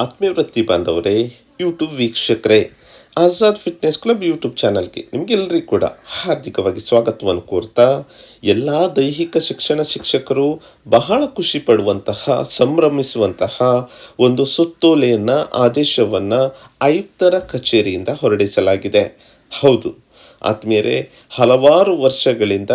ಆತ್ಮೀಯ ವೃತ್ತಿ ಬಾಂಧವರೇ ಯೂಟ್ಯೂಬ್ ವೀಕ್ಷಕರೇ, ಆಜಾದ್ ಫಿಟ್ನೆಸ್ ಕ್ಲಬ್ ಯೂಟ್ಯೂಬ್ ಚಾನಲ್ಗೆ ನಿಮಗೆಲ್ಲರಿಗೂ ಕೂಡ ಹಾರ್ದಿಕವಾಗಿ ಸ್ವಾಗತವನ್ನು ಕೋರ್ತಾ, ಎಲ್ಲ ದೈಹಿಕ ಶಿಕ್ಷಣ ಶಿಕ್ಷಕರು ಬಹಳ ಖುಷಿ ಪಡುವಂತಹ, ಸಂಭ್ರಮಿಸುವಂತಹ ಒಂದು ಸುತ್ತೋಲೆಯನ್ನು, ಆದೇಶವನ್ನು ಆಯುಕ್ತರ ಕಚೇರಿಯಿಂದ ಹೊರಡಿಸಲಾಗಿದೆ. ಹೌದು ಆತ್ಮೀಯರೇ, ಹಲವಾರು ವರ್ಷಗಳಿಂದ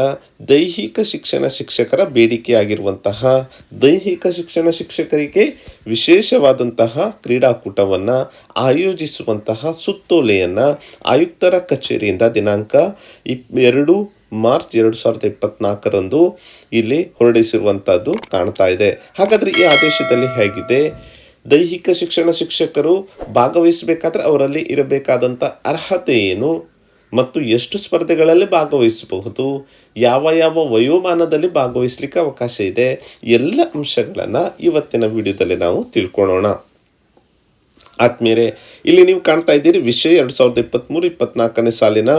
ದೈಹಿಕ ಶಿಕ್ಷಣ ಶಿಕ್ಷಕರ ಬೇಡಿಕೆಯಾಗಿರುವಂತಹ, ದೈಹಿಕ ಶಿಕ್ಷಣ ಶಿಕ್ಷಕರಿಗೆ ವಿಶೇಷವಾದಂತಹ ಕ್ರೀಡಾಕೂಟವನ್ನು ಆಯೋಜಿಸುವಂತಹ ಸುತ್ತೋಲೆಯನ್ನು ಆಯುಕ್ತರ ಕಚೇರಿಯಿಂದ ದಿನಾಂಕ ಇಪ್ ಎರಡು ಮಾರ್ಚ್ ಎರಡು ಸಾವಿರದ ಇಪ್ಪತ್ನಾಲ್ಕರಂದು ಇಲ್ಲಿ ಹೊರಡಿಸಿರುವಂಥದ್ದು ಕಾಣ್ತಾ ಇದೆ. ಹಾಗಾದರೆ ಈ ಆದೇಶದಲ್ಲಿ ಹೇಗಿದೆ? ದೈಹಿಕ ಶಿಕ್ಷಣ ಶಿಕ್ಷಕರು ಭಾಗವಹಿಸಬೇಕಾದ್ರೆ ಅವರಲ್ಲಿ ಇರಬೇಕಾದಂಥ ಅರ್ಹತೆ ಏನು? ಮತ್ತು ಎಷ್ಟು ಸ್ಪರ್ಧೆಗಳಲ್ಲಿ ಭಾಗವಹಿಸಬಹುದು, ಯಾವ ಯಾವ ವಯೋಮಾನದಲ್ಲಿ ಭಾಗವಹಿಸಲಿಕ್ಕೆ ಅವಕಾಶ ಇದೆ, ಎಲ್ಲ ಅಂಶಗಳನ್ನು ಇವತ್ತಿನ ವಿಡಿಯೋದಲ್ಲಿ ನಾವು ತಿಳ್ಕೊಳ್ಳೋಣ ಆತ್ಮೀಯರೇ, ಇಲ್ಲಿ ನೀವು ಕಾಣ್ತಾ ಇದ್ದೀರಿ ವಿಷಯ ಎರಡು ಸಾವಿರದ ಇಪ್ಪತ್ತ್ಮೂರು ಇಪ್ಪತ್ನಾಲ್ಕನೇ ಸಾಲಿನ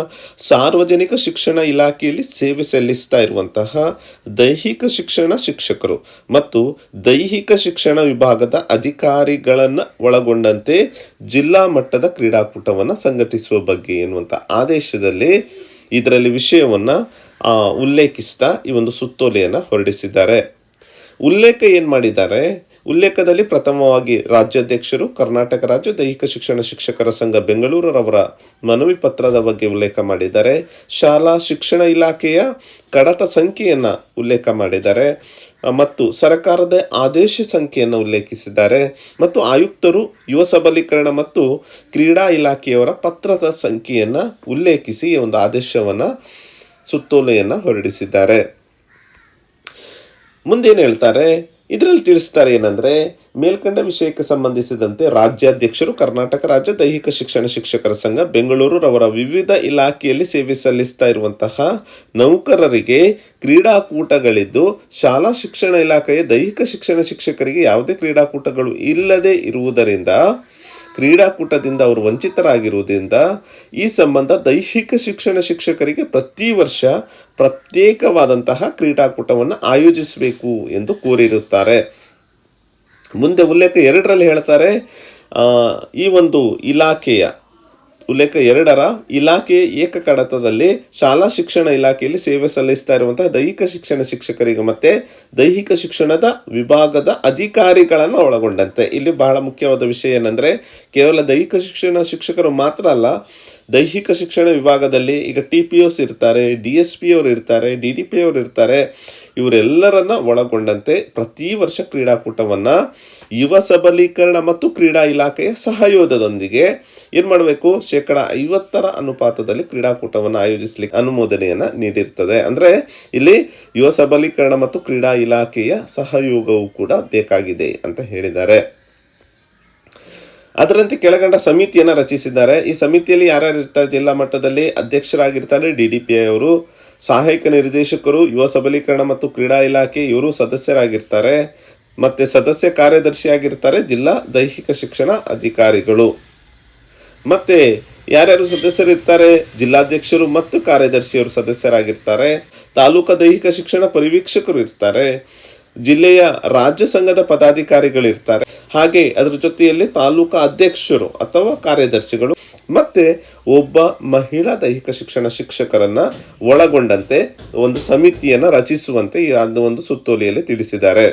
ಸಾರ್ವಜನಿಕ ಶಿಕ್ಷಣ ಇಲಾಖೆಯಲ್ಲಿ ಸೇವೆ ಸಲ್ಲಿಸ್ತಾ ಇರುವಂತಹ ದೈಹಿಕ ಶಿಕ್ಷಣ ಶಿಕ್ಷಕರು ಮತ್ತು ದೈಹಿಕ ಶಿಕ್ಷಣ ವಿಭಾಗದ ಅಧಿಕಾರಿಗಳನ್ನು ಒಳಗೊಂಡಂತೆ ಜಿಲ್ಲಾ ಮಟ್ಟದ ಕ್ರೀಡಾಕೂಟವನ್ನು ಸಂಘಟಿಸುವ ಬಗ್ಗೆ ಎನ್ನುವಂಥ ಆದೇಶದಲ್ಲಿ ಇದರಲ್ಲಿ ವಿಷಯವನ್ನು ಉಲ್ಲೇಖಿಸ್ತಾ ಈ ಒಂದು ಸುತ್ತೋಲೆಯನ್ನು ಹೊರಡಿಸಿದ್ದಾರೆ. ಉಲ್ಲೇಖ ಏನು ಮಾಡಿದ್ದಾರೆ? ಉಲ್ಲೇಖದಲ್ಲಿ ಪ್ರಥಮವಾಗಿ ರಾಜ್ಯಾಧ್ಯಕ್ಷರು, ಕರ್ನಾಟಕ ರಾಜ್ಯ ದೈಹಿಕ ಶಿಕ್ಷಣ ಶಿಕ್ಷಕರ ಸಂಘ ಬೆಂಗಳೂರವರ ಮನವಿ ಪತ್ರದ ಬಗ್ಗೆ ಉಲ್ಲೇಖ ಮಾಡಿದ್ದಾರೆ. ಶಾಲಾ ಶಿಕ್ಷಣ ಇಲಾಖೆಯ ಕಡತ ಸಂಖ್ಯೆಯನ್ನು ಉಲ್ಲೇಖ ಮಾಡಿದ್ದಾರೆ. ಮತ್ತು ಸರ್ಕಾರದ ಆದೇಶ ಸಂಖ್ಯೆಯನ್ನು ಉಲ್ಲೇಖಿಸಿದ್ದಾರೆ. ಮತ್ತು ಆಯುಕ್ತರು, ಯುವ ಸಬಲೀಕರಣ ಮತ್ತು ಕ್ರೀಡಾ ಇಲಾಖೆಯವರ ಪತ್ರದ ಸಂಖ್ಯೆಯನ್ನು ಉಲ್ಲೇಖಿಸಿ ಒಂದು ಆದೇಶವನ್ನು ಸುತ್ತೋಲೆಯನ್ನು ಹೊರಡಿಸಿದ್ದಾರೆ. ಮುಂದೇನು ಹೇಳ್ತಾರೆ? ಇದರಲ್ಲಿ ತಿಳಿಸ್ತಾರೆ ಏನಂದ್ರೆ, ಮೇಲ್ಕಂಡ ವಿಷಯಕ್ಕೆ ಸಂಬಂಧಿಸಿದಂತೆ ರಾಜ್ಯಾಧ್ಯಕ್ಷರು ಕರ್ನಾಟಕ ರಾಜ್ಯ ದೈಹಿಕ ಶಿಕ್ಷಣ ಶಿಕ್ಷಕರ ಸಂಘ ಬೆಂಗಳೂರು ರವರ ವಿವಿಧ ಇಲಾಖೆಯಲ್ಲಿ ಸೇವೆ ಸಲ್ಲಿಸ್ತಾ ಇರುವಂತಹ ನೌಕರರಿಗೆ ಕ್ರೀಡಾಕೂಟಗಳಿದ್ದು, ಶಾಲಾ ಶಿಕ್ಷಣ ಇಲಾಖೆಯ ದೈಹಿಕ ಶಿಕ್ಷಣ ಶಿಕ್ಷಕರಿಗೆ ಯಾವುದೇ ಕ್ರೀಡಾಕೂಟಗಳು ಇಲ್ಲದೆ ಇರುವುದರಿಂದ ಕ್ರೀಡಾಕೂಟದಿಂದ ಅವರು ವಂಚಿತರಾಗಿರುವುದರಿಂದ ಈ ಸಂಬಂಧ ದೈಹಿಕ ಶಿಕ್ಷಣ ಶಿಕ್ಷಕರಿಗೆ ಪ್ರತಿ ವರ್ಷ ಪ್ರತ್ಯೇಕವಾದಂತಹ ಕ್ರೀಡಾಕೂಟವನ್ನು ಆಯೋಜಿಸಬೇಕು ಎಂದು ಕೋರಿರುತ್ತಾರೆ. ಮುಂದೆ ಉಲ್ಲೇಖ ಎರಡರಲ್ಲಿ ಹೇಳ್ತಾರೆ ಈ ಒಂದು ಇಲಾಖೆಯ ಉಲ್ಲೇಖ ಎರಡರ ಇಲಾಖೆ ಏಕ ಕಡತದಲ್ಲಿ ಶಾಲಾ ಶಿಕ್ಷಣ ಇಲಾಖೆಯಲ್ಲಿ ಸೇವೆ ಸಲ್ಲಿಸ್ತಾ ಇರುವಂತಹ ದೈಹಿಕ ಶಿಕ್ಷಣ ಶಿಕ್ಷಕರಿಗೆ ಮತ್ತೆ ದೈಹಿಕ ಶಿಕ್ಷಣದ ವಿಭಾಗದ ಅಧಿಕಾರಿಗಳನ್ನು ಒಳಗೊಂಡಂತೆ. ಇಲ್ಲಿ ಬಹಳ ಮುಖ್ಯವಾದ ವಿಷಯ ಏನಂದ್ರೆ, ಕೇವಲ ದೈಹಿಕ ಶಿಕ್ಷಣ ಶಿಕ್ಷಕರು ಮಾತ್ರ ಅಲ್ಲ, ದೈಹಿಕ ಶಿಕ್ಷಣ ವಿಭಾಗದಲ್ಲಿ ಈಗ ಟಿ ಪಿ ಒಸ್ ಇರ್ತಾರೆ, ಡಿ ಎಸ್ ಪಿ ಅವರು ಇರ್ತಾರೆ, ಡಿ ಡಿ ಪಿ ಅವರು ಇರ್ತಾರೆ, ಇವರೆಲ್ಲರನ್ನ ಒಳಗೊಂಡಂತೆ ಪ್ರತಿ ವರ್ಷ ಕ್ರೀಡಾಕೂಟವನ್ನು ಯುವ ಸಬಲೀಕರಣ ಮತ್ತು ಕ್ರೀಡಾ ಇಲಾಖೆಯ ಸಹಯೋಗದೊಂದಿಗೆ ಏನು ಮಾಡಬೇಕು? ಶೇಕಡ ಐವತ್ತರ ಅನುಪಾತದಲ್ಲಿ ಕ್ರೀಡಾಕೂಟವನ್ನು ಆಯೋಜಿಸಲಿಕ್ಕೆ ಅನುಮೋದನೆಯನ್ನು ನೀಡಿರ್ತದೆ. ಅಂದರೆ ಇಲ್ಲಿ ಯುವ ಸಬಲೀಕರಣ ಮತ್ತು ಕ್ರೀಡಾ ಇಲಾಖೆಯ ಸಹಯೋಗವು ಕೂಡ ಬೇಕಾಗಿದೆ ಅಂತ ಹೇಳಿದ್ದಾರೆ. ಅದರಂತೆ ಕೆಳಗಂಡ ಸಮಿತಿಯನ್ನು ರಚಿಸಿದ್ದಾರೆ. ಈ ಸಮಿತಿಯಲ್ಲಿ ಯಾರ್ಯಾರು ಇರ್ತಾರೆ? ಜಿಲ್ಲಾ ಮಟ್ಟದಲ್ಲಿ ಅಧ್ಯಕ್ಷರಾಗಿರ್ತಾರೆ ಡಿ ಡಿ ಪಿ ಅವರು, ಸಹಾಯಕ ನಿರ್ದೇಶಕರು, ಯುವ ಸಬಲೀಕರಣ ಮತ್ತು ಕ್ರೀಡಾ ಇಲಾಖೆ ಇವರು ಸದಸ್ಯರಾಗಿರ್ತಾರೆ. ಮತ್ತು ಸದಸ್ಯ ಕಾರ್ಯದರ್ಶಿಯಾಗಿರ್ತಾರೆ ಜಿಲ್ಲಾ ದೈಹಿಕ ಶಿಕ್ಷಣ ಅಧಿಕಾರಿಗಳು. ಮತ್ತೆ ಯಾರ್ಯಾರು ಸದಸ್ಯರಿರ್ತಾರೆ? ಜಿಲ್ಲಾಧ್ಯಕ್ಷರು ಮತ್ತು ಕಾರ್ಯದರ್ಶಿಯವರು ಸದಸ್ಯರಾಗಿರ್ತಾರೆ. ತಾಲೂಕ ದೈಹಿಕ ಶಿಕ್ಷಣ ಪರಿವೀಕ್ಷಕರು ಇರ್ತಾರೆ. ಜಿಲ್ಲೆಯ ರಾಜ್ಯ ಸಂಘದ ಪದಾಧಿಕಾರಿಗಳಿರ್ತಾರೆ. ಹಾಗೆ ಅದರ ಜೊತೆಯಲ್ಲಿ ತಾಲೂಕ ಅಧ್ಯಕ್ಷರು ಅಥವಾ ಕಾರ್ಯದರ್ಶಿಗಳು ಮತ್ತೆ ಒಬ್ಬ ಮಹಿಳಾ ದೈಹಿಕ ಶಿಕ್ಷಣ ಶಿಕ್ಷಕರನ್ನ ಒಳಗೊಂಡಂತೆ ಒಂದು ಸಮಿತಿಯನ್ನು ರಚಿಸುವಂತೆ ಒಂದು ಸುತ್ತೋಲೆಯಲ್ಲಿ ತಿಳಿಸಿದ್ದಾರೆ.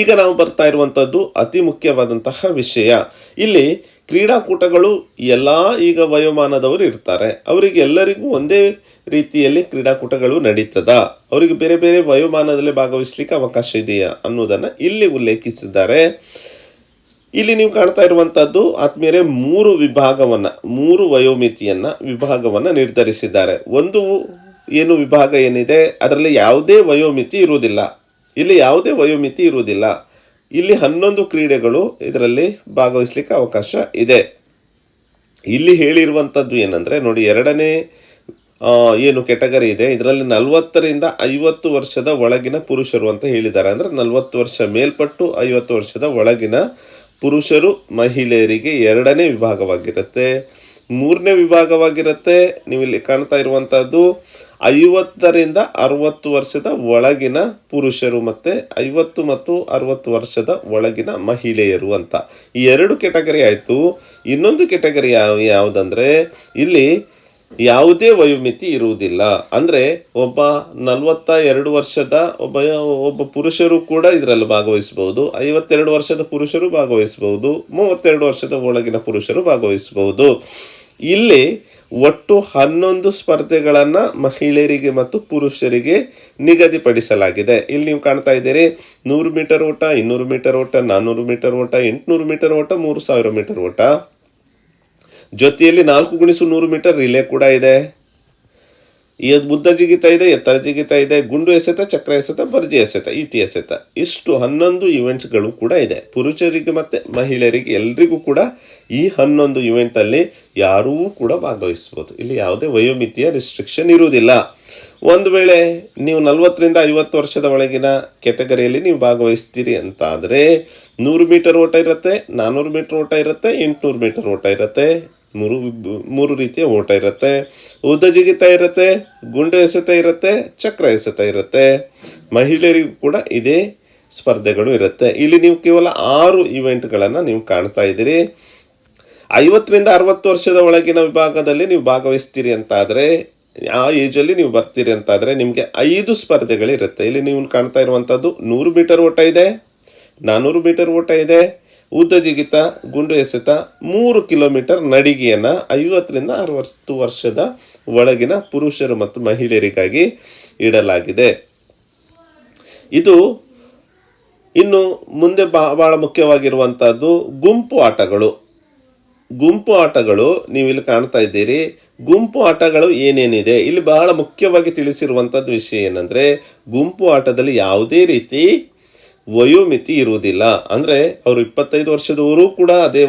ಈಗ ನಾವು ಬರ್ತಾ ಇರುವಂಥದ್ದು ಅತಿ ಮುಖ್ಯವಾದಂತಹ ವಿಷಯ. ಇಲ್ಲಿ ಕ್ರೀಡಾಕೂಟಗಳು ಎಲ್ಲ ಈಗ ವಯೋಮಾನದವರು ಇರ್ತಾರೆ. ಅವರಿಗೆ ಎಲ್ಲರಿಗೂ ಒಂದೇ ರೀತಿಯಲ್ಲಿ ಕ್ರೀಡಾಕೂಟಗಳು ನಡೀತದ. ಅವರಿಗೆ ಬೇರೆ ಬೇರೆ ವಯೋಮಾನದಲ್ಲಿ ಭಾಗವಹಿಸಲಿಕ್ಕೆ ಅವಕಾಶ ಇದೆಯಾ ಅನ್ನೋದನ್ನು ಇಲ್ಲಿ ಉಲ್ಲೇಖಿಸಿದ್ದಾರೆ. ಇಲ್ಲಿ ನೀವು ಕಾಣ್ತಾ ಇರುವಂಥದ್ದು ಆತ್ಮೀಯರೇ ಮೂರು ವಿಭಾಗವನ್ನು, ಮೂರು ವಯೋಮಿತಿಯನ್ನು ವಿಭಾಗವನ್ನು ನಿರ್ಧರಿಸಿದ್ದಾರೆ. ಒಂದು ಏನು ವಿಭಾಗ ಏನಿದೆ? ಅದರಲ್ಲಿ ಯಾವುದೇ ವಯೋಮಿತಿ ಇರುವುದಿಲ್ಲ. ಇಲ್ಲಿ ಯಾವುದೇ ವಯೋಮಿತಿ ಇರುವುದಿಲ್ಲ. ಇಲ್ಲಿ ಹನ್ನೊಂದು ಕ್ರೀಡೆಗಳು ಇದರಲ್ಲಿ ಭಾಗವಹಿಸಲಿಕ್ಕೆ ಅವಕಾಶ ಇದೆ. ಇಲ್ಲಿ ಹೇಳಿರುವಂಥದ್ದು ಏನಂದರೆ, ನೋಡಿ, ಎರಡನೇ ಏನು ಕೆಟಗರಿ ಇದೆ. ಇದರಲ್ಲಿ ನಲವತ್ತರಿಂದ ಐವತ್ತು ವರ್ಷದ ಒಳಗಿನ ಪುರುಷರು ಅಂತ ಹೇಳಿದ್ದಾರೆ. ಅಂದರೆ ನಲವತ್ತು ವರ್ಷ ಮೇಲ್ಪಟ್ಟು ಐವತ್ತು ವರ್ಷದ ಒಳಗಿನ ಪುರುಷರು ಮಹಿಳೆಯರಿಗೆ ಎರಡನೇ ವಿಭಾಗವಾಗಿರುತ್ತೆ. ಮೂರನೇ ವಿಭಾಗವಾಗಿರುತ್ತೆ. ನೀವು ಇಲ್ಲಿ ಕಾಣ್ತಾ ಇರುವಂಥದ್ದು ಐವತ್ತರಿಂದ ಅರವತ್ತು ವರ್ಷದ ಒಳಗಿನ ಪುರುಷರು ಮತ್ತೆ ಐವತ್ತು ಮತ್ತು ಅರವತ್ತು ವರ್ಷದ ಒಳಗಿನ ಮಹಿಳೆಯರು ಅಂತ. ಈ ಎರಡು ಕೆಟಗರಿ ಆಯಿತು. ಇನ್ನೊಂದು ಕೆಟಗರಿ ಯಾವ, ಯಾವುದಂದ್ರೆ ಇಲ್ಲಿ ಯಾವುದೇ ವಯೋಮಿತಿ ಇರುವುದಿಲ್ಲ. ಅಂದ್ರೆ ಒಬ್ಬ ನಲವತ್ತ ಎರಡು ವರ್ಷದ ಒಬ್ಬ ಒಬ್ಬ ಪುರುಷರು ಕೂಡ ಇದರಲ್ಲಿ ಭಾಗವಹಿಸಬಹುದು. ಐವತ್ತೆರಡು ವರ್ಷದ ಪುರುಷರು ಭಾಗವಹಿಸಬಹುದು. ಮೂವತ್ತೆರಡು ವರ್ಷದ ಒಳಗಿನ ಪುರುಷರು ಭಾಗವಹಿಸಬಹುದು. ಇಲ್ಲಿ ಒಟ್ಟು ಹನ್ನೊಂದು ಸ್ಪರ್ಧೆಗಳನ್ನು ಮಹಿಳೆಯರಿಗೆ ಮತ್ತು ಪುರುಷರಿಗೆ ನಿಗದಿಪಡಿಸಲಾಗಿದೆ. ಇಲ್ಲಿ ನೀವು ಕಾಣ್ತಾ ಇದ್ದೀರಿ, ನೂರು ಮೀಟರ್ ಓಟ, ಇನ್ನೂರು ಮೀಟರ್ ಓಟ ನಾನ್ನೂರು ಮೀಟರ್ ಓಟ, ಎಂಟುನೂರು ಮೀಟರ್ ಓಟ, ಮೂರು ಸಾವಿರ ಮೀಟರ್ ಓಟ. ಜೊತೆಯಲ್ಲಿ ನಾಲ್ಕು ಗುಣಿಸು ನೂರು ಮೀಟರ್ ರಿಲೇ ಕೂಡ ಇದೆ. ಈ ಬುದ್ಧ ಜಿಗಿತ ಇದೆ ಎತ್ತರ ಜಿಗಿತ ಇದೆ, ಗುಂಡು ಎಸೆತ, ಚಕ್ರ ಎಸೆತ ಬರ್ಜಿ ಎಸೆತ, ಈಟಿ ಎಸೆತ. ಇಷ್ಟು ಹನ್ನೊಂದು ಇವೆಂಟ್ಸ್ಗಳು ಕೂಡ ಇದೆ. ಪುರುಷರಿಗೆ ಮತ್ತು ಮಹಿಳೆಯರಿಗೆ ಎಲ್ರಿಗೂ ಕೂಡ ಈ ಹನ್ನೊಂದು ಇವೆಂಟಲ್ಲಿ ಯಾರೂ ಕೂಡ ಭಾಗವಹಿಸ್ಬೋದು. ಇಲ್ಲಿ ಯಾವುದೇ ವಯೋಮಿತಿಯ ರಿಸ್ಟ್ರಿಕ್ಷನ್ ಇರುವುದಿಲ್ಲ. ಒಂದು ವೇಳೆ ನೀವು ನಲವತ್ತರಿಂದ ಐವತ್ತು ವರ್ಷದ ಒಳಗಿನ ಕೆಟಗರಿಯಲ್ಲಿ ನೀವು ಭಾಗವಹಿಸ್ತೀರಿ ಅಂತ ಆದರೆ ನೂರು ಮೀಟರ್ ಓಟ ಇರುತ್ತೆ ನಾನ್ನೂರು ಮೀಟರ್ ಓಟ ಇರುತ್ತೆ, ಎಂಟುನೂರು ಮೀಟರ್ ಓಟ ಇರುತ್ತೆ ಮೂರು ಮೂರು ರೀತಿಯ ಓಟ ಇರುತ್ತೆ. ಉದ್ದ ಜಿಗಿತ ಇರುತ್ತೆ, ಗುಂಡು ಎಸೆತ ಇರುತ್ತೆ, ಚಕ್ರ ಎಸೆತ ಇರುತ್ತೆ. ಮಹಿಳೆಯರಿಗೂ ಕೂಡ ಇದೇ ಸ್ಪರ್ಧೆಗಳು ಇರುತ್ತೆ. ಇಲ್ಲಿ ನೀವು ಕೇವಲ ಆರು ಇವೆಂಟ್ಗಳನ್ನು ನೀವು ಕಾಣ್ತಾ ಇದ್ದೀರಿ. ಐವತ್ತರಿಂದ ಅರವತ್ತು ವರ್ಷದ ಒಳಗಿನ ವಿಭಾಗದಲ್ಲಿ ನೀವು ಭಾಗವಹಿಸ್ತೀರಿ ಅಂತ ಆದರೆ ಆ ಏಜಲ್ಲಿ ನೀವು ಬರ್ತೀರಿ ಅಂತ ಆದರೆ ನಿಮಗೆ ಐದು ಸ್ಪರ್ಧೆಗಳಿರುತ್ತೆ. ಇಲ್ಲಿ ನೀವು ಕಾಣ್ತಾ ಇರುವಂಥದ್ದು ನೂರು ಮೀಟರ್ ಓಟ ಇದೆ ನಾನ್ನೂರು ಮೀಟರ್ ಓಟ ಇದೆ ಉದ್ದ ಜಿಗಿತ, ಗುಂಡು ಎಸೆತ, ಮೂರು ಕಿಲೋಮೀಟರ್ ನಡಿಗೆಯನ್ನು ಐವತ್ತರಿಂದ ಅರವತ್ತು ವರ್ಷದ ಒಳಗಿನ ಪುರುಷರು ಮತ್ತು ಮಹಿಳೆಯರಿಗಾಗಿ ಇಡಲಾಗಿದೆ. ಇದು ಇನ್ನು ಮುಂದೆ ಬಾ ಭಾಳ ಮುಖ್ಯವಾಗಿರುವಂಥದ್ದು ಗುಂಪು ಆಟಗಳು. ಗುಂಪು ಆಟಗಳು ನೀವು ಇಲ್ಲಿ ಕಾಣ್ತಾ ಇದ್ದೀರಿ. ಗುಂಪು ಆಟಗಳು ಏನೇನಿದೆ? ಇಲ್ಲಿ ಬಹಳ ಮುಖ್ಯವಾಗಿ ತಿಳಿಸಿರುವಂಥದ್ದು ವಿಷಯ ಏನಂದ್ರೆ ಗುಂಪು ಆಟದಲ್ಲಿ ಯಾವುದೇ ರೀತಿ ವಯೋಮಿತಿ ಇರುವುದಿಲ್ಲ. ಅಂದರೆ ಅವರು ಇಪ್ಪತ್ತೈದು ವರ್ಷದವರು ಕೂಡ ಅದೇ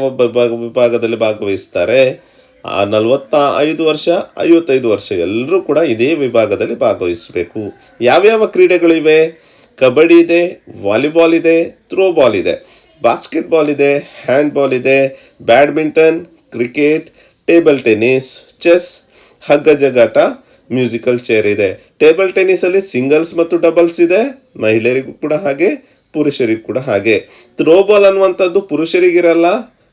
ವಿಭಾಗದಲ್ಲಿ ಭಾಗವಹಿಸ್ತಾರೆ. ಆ ನಲವತ್ತ ಐದು ವರ್ಷ, ಐವತ್ತೈದು ವರ್ಷ ಎಲ್ಲರೂ ಕೂಡ ಇದೇ ವಿಭಾಗದಲ್ಲಿ ಭಾಗವಹಿಸಬೇಕು. ಯಾವ್ಯಾವ ಕ್ರೀಡೆಗಳಿವೆ? ಕಬಡ್ಡಿ ಇದೆ, ವಾಲಿಬಾಲ್ ಇದೆ, ಥ್ರೋಬಾಲ್ ಇದೆ. ಬಾಸ್ಕೆಟ್ಬಾಲ್ ಇದೆ, ಹ್ಯಾಂಡ್ಬಾಲ್ ಇದೆ, badminton, cricket, table tennis, chess ಹಗ್ಗ ಜಗಾಟ ಮ್ಯೂಸಿಕಲ್ ಚೇರ್ ಇದೆ. ಟೇಬಲ್ ಟೆನ್ನಿಸಲ್ಲಿ ಸಿಂಗಲ್ಸ್ ಮತ್ತು ಡಬಲ್ಸ್ ಇದೆ. ಮಹಿಳೆಯರಿಗೂ ಕೂಡ ಹಾಗೆ. ಪುರುಷರಿಗೂ ಕೂಡ ಹಾಗೆ. ಥ್ರೋಬಾಲ್ ಅನ್ನುವಂಥದ್ದು ಪುರುಷರಿಗಿರಲ್ಲ,